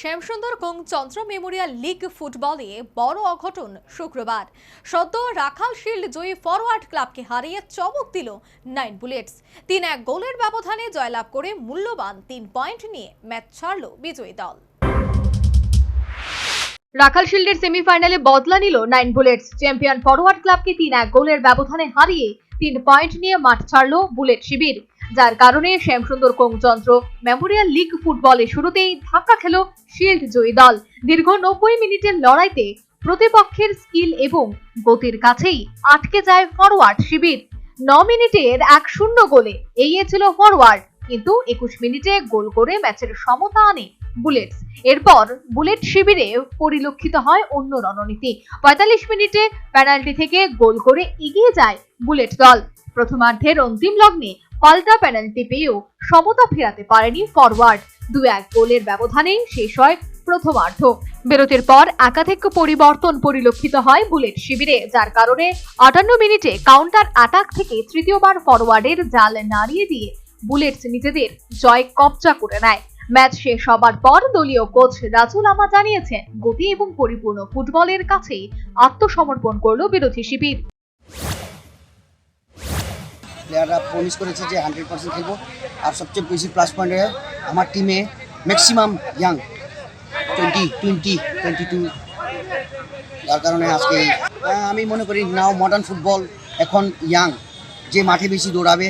শ্যামসুন্দর কং Chandra memorial league ফুটবলে বড় অঘটন শুক্রবার। সদ্য রাখাল শিল্ড জয়ী ফরওয়ার্ড ক্লাবকে হারিয়ে চমক দিল নাইন বুলেটস। তিন এক গোলের ব্যবধানে জয়লাভ করে মূল্যবান তিন পয়েন্ট নিয়ে ম্যাচ ছাড়ল বিজয়ী দল। রাখাল শিল্ডের সেমিফাইনালে বদলা নিল নাইন বুলেটস। চ্যাম্পিয়ন ফরওয়ার্ড ক্লাবকে তিন এক গোলের ব্যবধানে হারিয়ে তিন পয়েন্ট নিয়ে মাঠ ছাড়ল বুলেট শিবির। যার কারণে শ্যামসুন্দর কোংচন্দ্র মেমোরিয়াল লিগ ফুটবলে শুরুতেই ধাক্কা খেল শিল্ড জয়ী দল। দীর্ঘ নব্বই মিনিটের লড়াইতে প্রতিপক্ষের স্কিল এবং গতির কাছেই আটকে যায় ফরওয়ার্ড শিবির। ন মিনিটের এক শূন্য গোলে এগিয়ে ছিল ফরওয়ার্ড কিন্তু একুশ মিনিটে গোল করে ম্যাচের সমতা আনে বুলেটস। এরপর বুলেট শিবিরে পরিলক্ষিত হয় অন্য রণনীতি। পঁয়তাল্লিশ মিনিটে পেনাল্টি থেকে গোল করে এগিয়ে যায় বুলেট দল। প্রথমার্ধের অন্তিম লগ্নে পাল্টা পেনাল্টি পেয়েও সমতা ফেরাতে পারেনি ফরওয়ার্ড দু এক গোলের ব্যবধানে শেষ হয় প্রথমার্ধ। বিরতির পর একাধিক পরিবর্তন পরিলক্ষিত হয় বুলেট শিবিরে, যার কারণে আটান্ন মিনিটে কাউন্টার অ্যাটাক থেকে তৃতীয়বার ফরওয়ার্ডের জাল নাড়িয়ে দিয়ে বুলেটস নিজেদের জয় কবজা করে নেয়। ম্যাচ শেষ হবার পর দলীয় কোচ রাজুল আমা জানিয়েছেন, গতি এবং পরিপূর্ণ ফুটবলের কাছে আত্মসমর্পণ করল বিরোধী শিবির। প্লেয়াররা প্রমিস করেছে যে হান্ড্রেড পার্সেন্ট খেলব। আর সবচেয়ে বেশি প্লাস পয়েন্ট আমার টিমে maximum young twenty twenty twenty two যার কারণে আজকে আমি মনে করি নাও মডার্ন ফুটবল এখন ইয়াং যে মাঠে বেশি দৌড়াবে,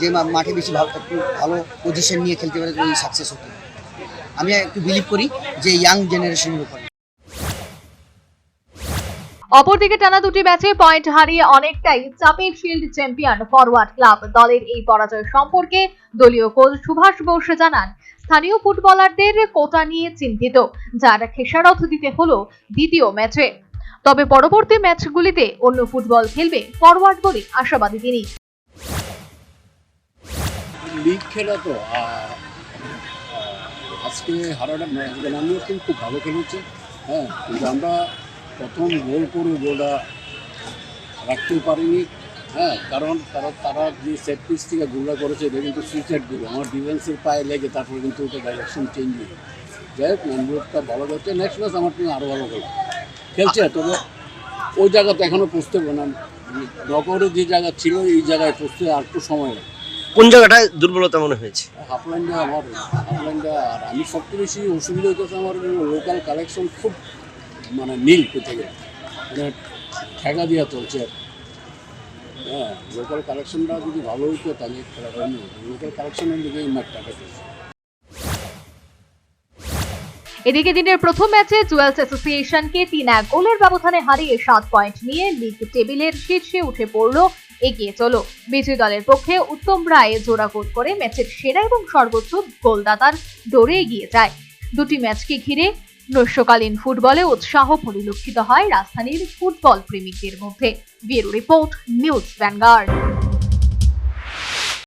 যে মাঠে বেশি ভালো ভালো পজিশন নিয়ে খেলতে পারে সাকসেস হতে আমি একটু বিলিভ করি যে ইয়াং জেনারেশনের উপরে। অপরদিকে টানা দুটি ম্যাচে পয়েন্ট হারিয়ে অনেকটাই চাপের শিল্ড চ্যাম্পিয়ন ফরওয়ার্ড ক্লাব দলের এই পরাজয় সম্পর্কে দলীয় কোচ সুভাষ বোস জানান, স্থানীয় ফুটবলারদের কোটা নিয়ে চিন্তিত, যার খেসারত দিতে হলো দ্বিতীয় ম্যাচে। তবে পরবর্তী ম্যাচগুলিতে অন্য ফুটবল খেলবে ফরওয়ার্ড বলে আশাবাদী তিনি। লিগ খেলা তো আজকে হারাটা আমিও কিন্তু খুব ভালো খেলেছে। হ্যাঁ কিন্তু আমরা প্রথম গোল করে গোলটা রাখতে পারিনি। হ্যাঁ কারণ তারা তারা যে সেট পিস থেকে গোলটা করেছে এটা কিন্তু সুইসাইড দিল আমার ডিফেন্সের পায়ে লেগে তারপরে কিন্তু ওটা ডাইরেকশন চেঞ্জ হয়ে যাই হোক ম্যানগ্রোভটা ভালো করছে। নেক্সট ম্যাচ আমার টিম আরও ভালো খেলে খেলছে তবে ওই জায়গাতে এখনও পৌঁছতে পারে না। নগরে যে জায়গা ছিল এই জায়গায় পৌঁছতে আর একটু সময় লাগে কোন জায়গাটায় দুর্বলতা মনে হয়েছে? হাফল্যান্ডে আমার হাফল্যান্ডে আর আমি সবচেয়ে বেশি অসুবিধা হইতেছে আমার লোকাল কালেকশন খুব মানে নীল কোথা গেলে ঠেকা দিয়া চলছে হ্যাঁ লোকাল কালেকশনটা যদি ভালো হইতো, তাহলে খেলাটা লোকাল কালেকশনের দিকে ম্যাচটা পেতেছে এদিকে দিনের প্রথম ম্যাচে জুয়েলস অ্যাসোসিয়েশনকে তিন এক গোলের ব্যবধানে হারিয়ে সাত পয়েন্ট নিয়ে লিগ টেবিলের শীর্ষে উঠে পড়ল, এগিয়ে চলো। বিজয়ী দলের পক্ষে উত্তম রায় জোড়া গোল করে ম্যাচের সেরা এবং সর্বোচ্চ গোলদাতার দৌড়ে এগিয়ে যায়। দুটি ম্যাচকে ঘিরে গ্রীষ্মকালীন ফুটবলে উৎসাহ পরিলক্ষিত হয় রাজধানীর ফুটবল প্রেমিকদের মধ্যে। Bureau report news Vanguard.